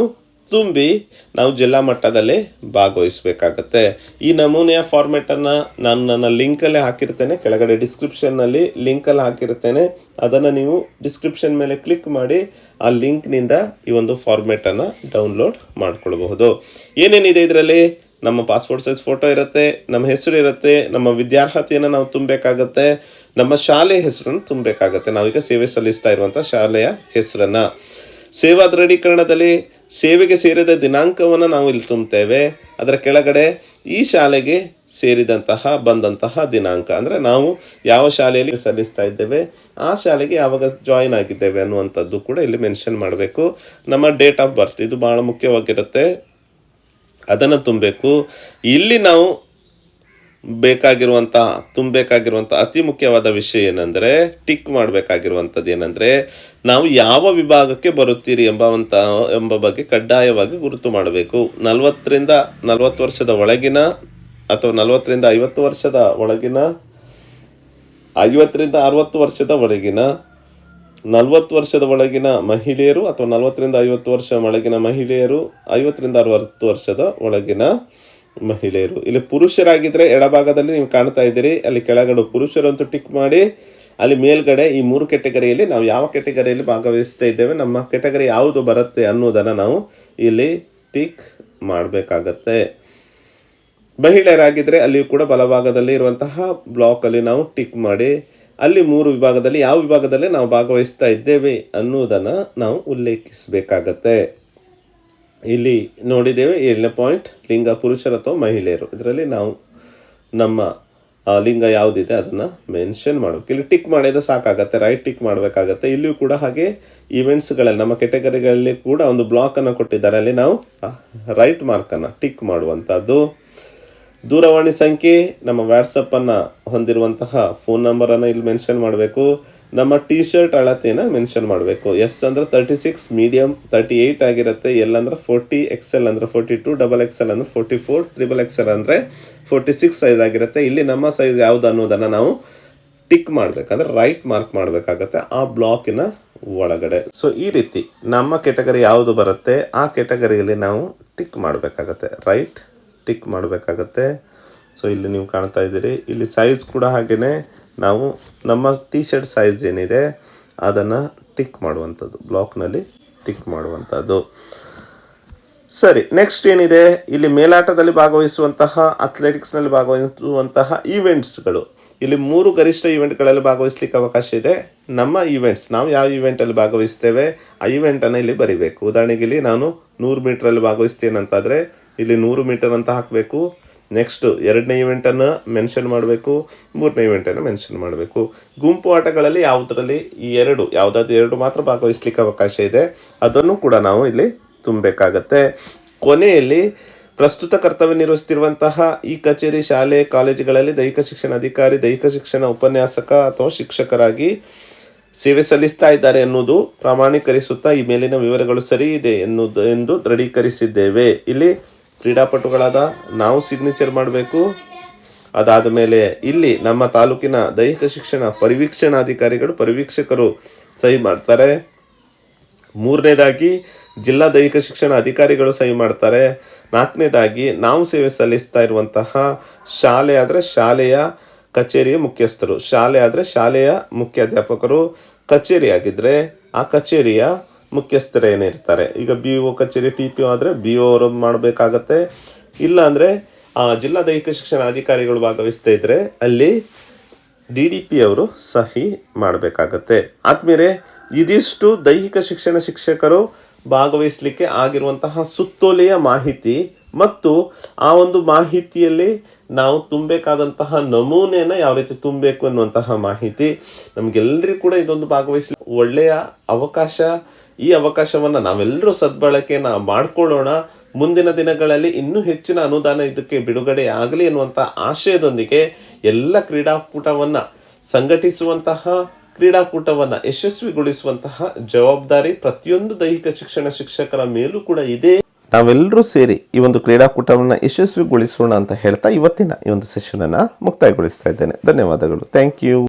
ತುಂಬಿ ನಾವು ಜಿಲ್ಲಾ ಮಟ್ಟದಲ್ಲಿ ಭಾಗವಹಿಸಬೇಕಾಗತ್ತೆ. ಈ ನಮೂನೆಯ ಫಾರ್ಮೆಟನ್ನು ನಾನು ನನ್ನ ಲಿಂಕಲ್ಲೇ ಹಾಕಿರ್ತೇನೆ. ಕೆಳಗಡೆ ಡಿಸ್ಕ್ರಿಪ್ಷನ್ನಲ್ಲಿ ಲಿಂಕಲ್ಲಿ ಹಾಕಿರ್ತೇನೆ. ಅದನ್ನು ನೀವು ಡಿಸ್ಕ್ರಿಪ್ಷನ್ ಮೇಲೆ ಕ್ಲಿಕ್ ಮಾಡಿ ಆ ಲಿಂಕ್ನಿಂದ ಈ ಒಂದು ಫಾರ್ಮೆಟನ್ನು ಡೌನ್ಲೋಡ್ ಮಾಡ್ಕೊಳ್ಬಹುದು. ಏನೇನಿದೆ ಇದರಲ್ಲಿ? ನಮ್ಮ ಪಾಸ್ಪೋರ್ಟ್ ಸೈಜ್ ಫೋಟೋ ಇರುತ್ತೆ, ನಮ್ಮ ಹೆಸರು ಇರುತ್ತೆ, ನಮ್ಮ ವಿದ್ಯಾರ್ಹತೆಯನ್ನು ನಾವು ತುಂಬಬೇಕಾಗತ್ತೆ, ನಮ್ಮ ಶಾಲೆಯ ಹೆಸರನ್ನು ತುಂಬಬೇಕಾಗತ್ತೆ. ನಾವೀಗ ಸೇವೆ ಸಲ್ಲಿಸ್ತಾ ಇರುವಂಥ ಶಾಲೆಯ ಹೆಸರನ್ನು. ಸೇವಾ ದೃಢೀಕರಣದಲ್ಲಿ ಸೇವೆಗೆ ಸೇರಿದ ದಿನಾಂಕವನ್ನು ನಾವು ಇಲ್ಲಿ ತುಂಬುತ್ತೇವೆ. ಅದರ ಕೆಳಗಡೆ ಈ ಶಾಲೆಗೆ ಸೇರಿದಂತಹ, ಬಂದಂತಹ ದಿನಾಂಕ. ಅಂದರೆ ನಾವು ಯಾವ ಶಾಲೆಯಲ್ಲಿ ಸಲ್ಲಿಸ್ತಾ ಇದ್ದೇವೆ, ಆ ಶಾಲೆಗೆ ಯಾವಾಗ ಜಾಯಿನ್ ಆಗಿದ್ದೇವೆ ಅನ್ನುವಂಥದ್ದು ಕೂಡ ಇಲ್ಲಿ ಮೆನ್ಷನ್ ಮಾಡಬೇಕು. ನಮ್ಮ ಡೇಟ್ ಆಫ್ ಬರ್ತ್ ಇದು ಭಾಳ ಮುಖ್ಯವಾಗಿರುತ್ತೆ. ಅದನ್ನು ತುಂಬಬೇಕು. ಇಲ್ಲಿ ನಾವು ಬೇಕಾಗಿರುವಂಥ ತುಂಬಬೇಕಾಗಿರುವಂಥ ಅತಿ ಮುಖ್ಯವಾದ ವಿಷಯ ಏನಂದರೆ, ಟಿಕ್ ಮಾಡಬೇಕಾಗಿರುವಂಥದ್ದು ಏನಂದರೆ, ನಾವು ಯಾವ ವಿಭಾಗಕ್ಕೆ ಬರುತ್ತೀರಿ ಎಂಬವಂಥ ಎಂಬ ಬಗ್ಗೆ ಕಡ್ಡಾಯವಾಗಿ ಗುರುತು ಮಾಡಬೇಕು. ನಲವತ್ತರಿಂದ ನಲವತ್ತು ವರ್ಷದ ಒಳಗಿನ ಅಥವಾ ನಲವತ್ತರಿಂದ ಐವತ್ತು ವರ್ಷದ ಒಳಗಿನ, ಐವತ್ತರಿಂದ ಅರವತ್ತು ವರ್ಷದ ಒಳಗಿನ, ನಲವತ್ತು ವರ್ಷದ ಒಳಗಿನ ಮಹಿಳೆಯರು ಅಥವಾ ನಲವತ್ತರಿಂದ ಐವತ್ತು ವರ್ಷ ಒಳಗಿನ ಮಹಿಳೆಯರು, ಐವತ್ತರಿಂದ ಅರವತ್ತು ವರ್ಷದ ಒಳಗಿನ ಮಹಿಳೆಯರು. ಇಲ್ಲಿ ಪುರುಷರಾಗಿದ್ದರೆ ಎಡಭಾಗದಲ್ಲಿ ನೀವು ಕಾಣ್ತಾ ಇದ್ದೀರಿ. ಅಲ್ಲಿ ಕೆಳಗಡೆ ಪುರುಷರು ಅಂತ ಟಿಕ್ ಮಾಡಿ, ಅಲ್ಲಿ ಮೇಲ್ಗಡೆ ಈ ಮೂರು ಕೆಟಗರಿಯಲ್ಲಿ ನಾವು ಯಾವ ಕೆಟಗರಿಯಲ್ಲಿ ಭಾಗವಹಿಸ್ತಾ ಇದ್ದೇವೆ, ನಮ್ಮ ಕೆಟಗರಿ ಯಾವುದು ಬರುತ್ತೆ ಅನ್ನೋದನ್ನು ನಾವು ಇಲ್ಲಿ ಟಿಕ್ ಮಾಡಬೇಕಾಗತ್ತೆ. ಮಹಿಳೆಯರಾಗಿದ್ದರೆ ಅಲ್ಲಿಯೂ ಕೂಡ ಬಲಭಾಗದಲ್ಲಿ ಇರುವಂತಹ ಬ್ಲಾಕಲ್ಲಿ ನಾವು ಟಿಕ್ ಮಾಡಿ, ಅಲ್ಲಿ ಮೂರು ವಿಭಾಗದಲ್ಲಿ ಯಾವ ವಿಭಾಗದಲ್ಲಿ ನಾವು ಭಾಗವಹಿಸ್ತಾ ಇದ್ದೇವೆ ಅನ್ನೋದನ್ನು ನಾವು ಉಲ್ಲೇಖಿಸಬೇಕಾಗತ್ತೆ. ಇಲ್ಲಿ ನೋಡಿದ್ದೇವೆ, ಏಳನೇ ಪಾಯಿಂಟ್ ಲಿಂಗ ಪುರುಷರು ಅಥವಾ ಮಹಿಳೆಯರು. ಇದರಲ್ಲಿ ನಾವು ನಮ್ಮ ಲಿಂಗ ಯಾವುದಿದೆ ಅದನ್ನು ಮೆನ್ಷನ್ ಮಾಡಬೇಕು. ಇಲ್ಲಿ ಟಿಕ್ ಮಾಡಿದ್ರೆ ಸಾಕಾಗತ್ತೆ ರೈಟ್ ಟಿಕ್ ಮಾಡಬೇಕಾಗತ್ತೆ. ಇಲ್ಲಿಯೂ ಕೂಡ ಹಾಗೆ ಈವೆಂಟ್ಸ್ಗಳಲ್ಲಿ ನಮ್ಮ ಕೆಟಗರಿಗಳಲ್ಲಿ ಕೂಡ ಒಂದು ಬ್ಲಾಕನ್ನು ಕೊಟ್ಟಿದ್ದಾರೆ. ಅಲ್ಲಿ ನಾವು ರೈಟ್ ಮಾರ್ಕನ್ನು ಟಿಕ್ ಮಾಡುವಂಥದ್ದು. ದೂರವಾಣಿ ಸಂಖ್ಯೆ, ನಮ್ಮ ವ್ಯಾಟ್ಸಪ್ಪನ್ನು ಹೊಂದಿರುವಂತಹ ಫೋನ್ ನಂಬರನ್ನು ಇಲ್ಲಿ ಮೆನ್ಷನ್ ಮಾಡಬೇಕು. ನಮ್ಮ ಟಿ ಶರ್ಟ್ ಅಳತೆನ ಮೆನ್ಷನ್ ಮಾಡಬೇಕು. ಎಸ್ ಅಂದ್ರೆ thirty six medium thirty eight ಆಗಿರುತ್ತೆ. ಎಲ್ ಅಂದರೆ ಫೋರ್ಟಿ ಎಲ್ ಅಂದ್ರೆ ಫೋರ್ಟಿ ಟು ಡಬಲ್ ಎಕ್ಸೆಲ್ ಅಂದರೆ ಫೋರ್ಟಿ ಫೋರ್ ಟ್ರಿಬಲ್ ಎಲ್ ಅಂದರೆ ಫೋರ್ಟಿ ಸಿಕ್ಸ್ ಸೈಜ್ ಆಗಿರುತ್ತೆ. ಇಲ್ಲಿ ನಮ್ಮ ಸೈಜ್ ಯಾವುದು ಅನ್ನೋದನ್ನು ನಾವು ಟಿಕ್ ಮಾಡಬೇಕಂದ್ರೆ ರೈಟ್ ಮಾರ್ಕ್ ಮಾಡಬೇಕಾಗತ್ತೆ ಆ ಬ್ಲಾಕಿನ ಒಳಗಡೆ. ಸೊ ಈ ರೀತಿ ನಮ್ಮ ಕೆಟಗರಿ ಯಾವುದು ಬರುತ್ತೆ, ಆ ಕೆಟಗರಿಯಲ್ಲಿ ನಾವು ಟಿಕ್ ಮಾಡಬೇಕಾಗತ್ತೆ. ರೈಟ್ ಟಿಕ್ ಮಾಡಬೇಕಾಗತ್ತೆ. ಸೊ ಇಲ್ಲಿ ನೀವು ಕಾಣ್ತಾ ಇದ್ದೀರಿ. ಇಲ್ಲಿ ಸೈಜ್ ಕೂಡ ಹಾಗೆಯೇ ನಾವು ನಮ್ಮ ಟಿ ಶರ್ಟ್ ಸೈಜ್ ಏನಿದೆ, ಅದನ್ನು ಟಿಕ್ ಮಾಡುವಂಥದ್ದು. ಬ್ಲಾಕ್ನಲ್ಲಿ ಟಿಕ್ ಮಾಡುವಂಥದ್ದು. ಸರಿ ನೆಕ್ಸ್ಟ್ ಏನಿದೆ? ಇಲ್ಲಿ ಮೇಲಾಟದಲ್ಲಿ ಭಾಗವಹಿಸುವಂತಹ ಅಥ್ಲೆಟಿಕ್ಸ್ನಲ್ಲಿ ಭಾಗವಹಿಸುವಂತಹ ಈವೆಂಟ್ಸ್ಗಳು ಇಲ್ಲಿ ಮೂರು ಗರಿಷ್ಠ ಈವೆಂಟ್ಗಳಲ್ಲಿ ಭಾಗವಹಿಸ್ಲಿಕ್ಕೆ ಅವಕಾಶ ಇದೆ. ನಮ್ಮ ಈವೆಂಟ್ಸ್ ನಾವು ಯಾವ ಈವೆಂಟಲ್ಲಿ ಭಾಗವಹಿಸ್ತೇವೆ? ಆ ಈವೆಂಟನ್ನು ಇಲ್ಲಿ ಬರಿಬೇಕು. ಉದಾಹರಣೆಗೆ ಇಲ್ಲಿ ನಾನು ನೂರು ಮೀಟ್ರಲ್ಲಿ ಭಾಗವಹಿಸ್ತೇನೆ ಅಂತಾದರೆ, ಇಲ್ಲಿ ನೂರು ಮೀಟರ್ ಅಂತ ಹಾಕಬೇಕು. ನೆಕ್ಸ್ಟ್ ಎರಡನೇ ಇವೆಂಟನ್ನು ಮೆನ್ಷನ್ ಮಾಡಬೇಕು, ಮೂರನೇ ಇವೆಂಟನ್ನು ಮೆನ್ಷನ್ ಮಾಡಬೇಕು. ಗುಂಪು ಆಟಗಳಲ್ಲಿ ಯಾವುದರಲ್ಲಿ ಈ ಎರಡು, ಯಾವುದಾದ್ರು ಎರಡು ಮಾತ್ರ ಭಾಗವಹಿಸ್ಲಿಕ್ಕೆ ಅವಕಾಶ ಇದೆ. ಅದನ್ನು ಕೂಡ ನಾವು ಇಲ್ಲಿ ತುಂಬಬೇಕಾಗತ್ತೆ. ಕೊನೆಯಲ್ಲಿ ಪ್ರಸ್ತುತ ಕರ್ತವ್ಯ ನಿರ್ವಹಿಸುತ್ತಿರುವಂತಹ ಈ ಕಚೇರಿ ಶಾಲೆ, ಕಾಲೇಜುಗಳಲ್ಲಿ ದೈಹಿಕ ಶಿಕ್ಷಣ ಅಧಿಕಾರಿ, ದೈಹಿಕ ಶಿಕ್ಷಣ ಉಪನ್ಯಾಸಕ ಅಥವಾ ಶಿಕ್ಷಕರಾಗಿ ಸೇವೆ ಸಲ್ಲಿಸ್ತಾ ಇದ್ದಾರೆ ಎನ್ನುವುದು ಪ್ರಮಾಣೀಕರಿಸುತ್ತಾ ಈ ಮೇಲಿನ ವಿವರಗಳು ಸರಿ ಇದೆ ಎನ್ನುವುದು, ಎಂದು ದೃಢೀಕರಿಸಿದ್ದೇವೆ. ಇಲ್ಲಿ ಕ್ರೀಡಾಪಟುಗಳಾದ ನಾವು ಸಿಗ್ನೇಚರ್ ಮಾಡಬೇಕು. ಅದಾದ ಮೇಲೆ ಇಲ್ಲಿ ನಮ್ಮ ತಾಲೂಕಿನ ದೈಹಿಕ ಶಿಕ್ಷಣ ಪರಿವೀಕ್ಷಣಾಧಿಕಾರಿಗಳು, ಪರಿವೀಕ್ಷಕರು ಸಹಿ ಮಾಡ್ತಾರೆ. ಮೂರನೇದಾಗಿ ಜಿಲ್ಲಾ ದೈಹಿಕ ಶಿಕ್ಷಣ ಅಧಿಕಾರಿಗಳು ಸಹಿ ಮಾಡ್ತಾರೆ. ನಾಲ್ಕನೇದಾಗಿ ನಾವು ಸೇವೆ ಸಲ್ಲಿಸ್ತಾ ಇರುವಂತಹ ಶಾಲೆ ಆದರೆ ಶಾಲೆಯ ಕಚೇರಿಯ ಮುಖ್ಯಸ್ಥರು. ಶಾಲೆ ಆದರೆ ಶಾಲೆಯ ಮುಖ್ಯಾಧ್ಯಾಪಕರು ಕಚೇರಿಯಾಗಿದ್ದರೆ ಆ ಕಚೇರಿಯ ಮುಖ್ಯಸ್ಥರು ಇರ್ತಾರೆ. ಈಗ ಬಿ ಒ ಕಚೇರಿ ಟಿ ಪಿ ಒ ಆದರೆ ಬಿ ಒ ಅವರು ಮಾಡಬೇಕಾಗತ್ತೆ. ಇಲ್ಲ ಅಂದರೆ ಜಿಲ್ಲಾ ದೈಹಿಕ ಶಿಕ್ಷಣ ಅಧಿಕಾರಿಗಳು ಭಾಗವಹಿಸ್ತಾ ಇದ್ದರೆ ಅಲ್ಲಿ ಡಿ ಡಿ ಪಿ ಅವರು ಸಹಿ ಮಾಡಬೇಕಾಗತ್ತೆ. ಆದ್ಮೇಲೆ ಇದಿಷ್ಟು ದೈಹಿಕ ಶಿಕ್ಷಣ ಶಿಕ್ಷಕರು ಭಾಗವಹಿಸಲಿಕ್ಕೆ ಆಗಿರುವಂತಹ ಸುತ್ತೋಲೆಯ ಮಾಹಿತಿ ಮತ್ತು ಆ ಒಂದು ಮಾಹಿತಿಯಲ್ಲಿ ನಾವು ತುಂಬಬೇಕಾದಂತಹ ನಮೂನೆನ ಯಾವ ರೀತಿ ತುಂಬಬೇಕು ಅನ್ನುವಂತಹ ಮಾಹಿತಿ ನಮಗೆಲ್ಲರಿಗೂ ಕೂಡ ಇದೊಂದು ಭಾಗವಹಿಸಲಿ ಒಳ್ಳೆಯ ಅವಕಾಶ ಈ ಅವಕಾಶವನ್ನು ನಾವೆಲ್ಲರೂ ಸದ್ಬಳಕೆನ ಮಾಡಿಕೊಳ್ಳೋಣ. ಮುಂದಿನ ದಿನಗಳಲ್ಲಿ ಇನ್ನೂ ಹೆಚ್ಚಿನ ಅನುದಾನ ಇದಕ್ಕೆ ಬಿಡುಗಡೆ ಆಗಲಿ ಎನ್ನುವಂಥ ಆಶಯದೊಂದಿಗೆ ಎಲ್ಲ ಕ್ರೀಡಾಕೂಟವನ್ನು ಸಂಘಟಿಸುವಂತಹ, ಕ್ರೀಡಾಕೂಟವನ್ನು ಯಶಸ್ವಿಗೊಳಿಸುವಂತಹ ಜವಾಬ್ದಾರಿ ಪ್ರತಿಯೊಂದು ದೈಹಿಕ ಶಿಕ್ಷಣ ಶಿಕ್ಷಕರ ಮೇಲೂ ಕೂಡ ಇದೆ. ನಾವೆಲ್ಲರೂ ಸೇರಿ ಈ ಒಂದು ಕ್ರೀಡಾಕೂಟವನ್ನು ಯಶಸ್ವಿಗೊಳಿಸೋಣ ಅಂತ ಹೇಳ್ತಾ ಇವತ್ತಿನ ಈ ಒಂದು ಸೆಷನನ್ನು ಮುಕ್ತಾಯಗೊಳಿಸ್ತಾ ಇದ್ದೇನೆ. ಧನ್ಯವಾದಗಳು. Thank you